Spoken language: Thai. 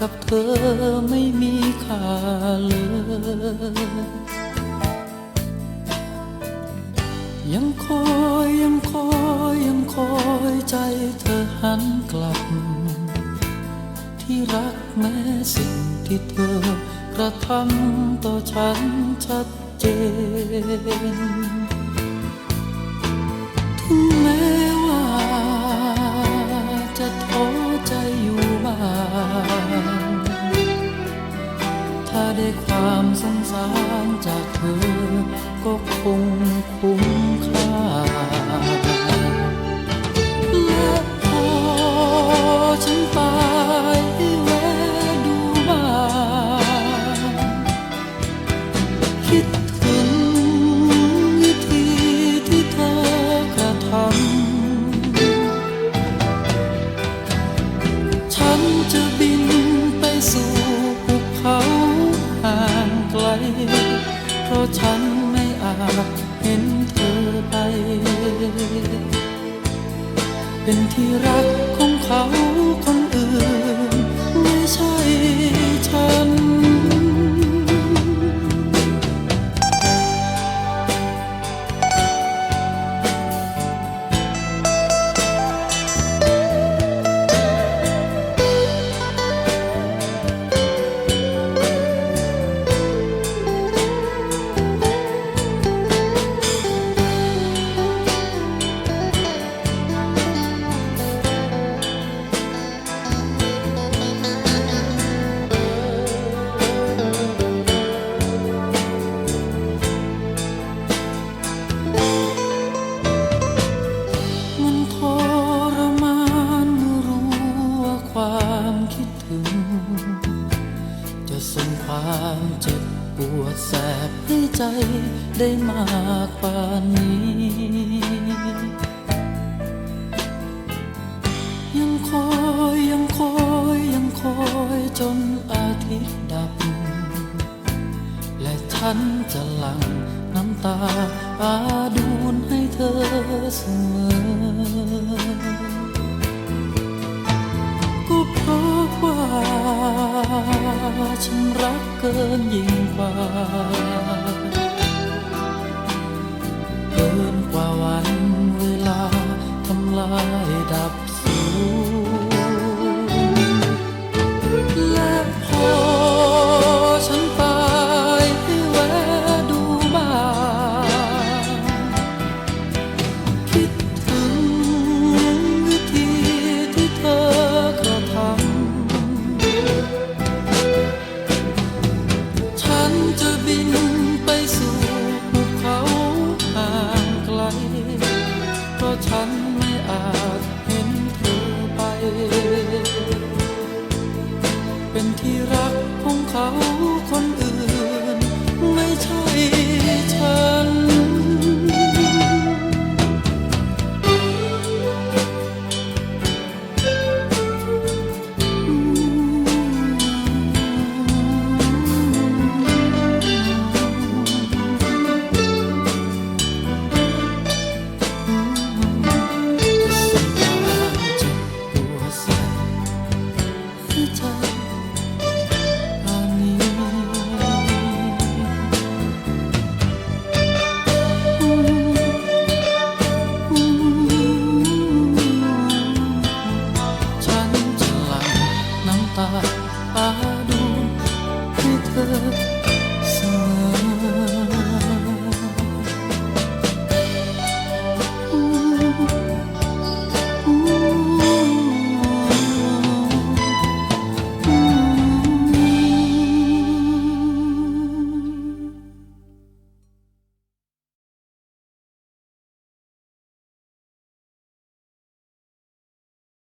กับเธอไม่มีค่าเลยยังคอยยังคอยยังคอยใจเธอหันกลับ ที่รักแม้สิ่งที่เธอกระทำต่อฉันชัดเจนถึง ความสงสารจากเธอก็คงคุ้ม เพราะฉันไม่อาจเห็นเธอไป เป็นที่รักของเขา คิดถึง จะส่งความเจ็บปวดแสบให้ใจได้มากกว่านี้ ยังคอยยังคอยยังคอยจนอาทิตย์ดับ และฉันจะหลั่งน้ำตาอาดูนให้เธอเสมอ รักเาดวงให้เธอ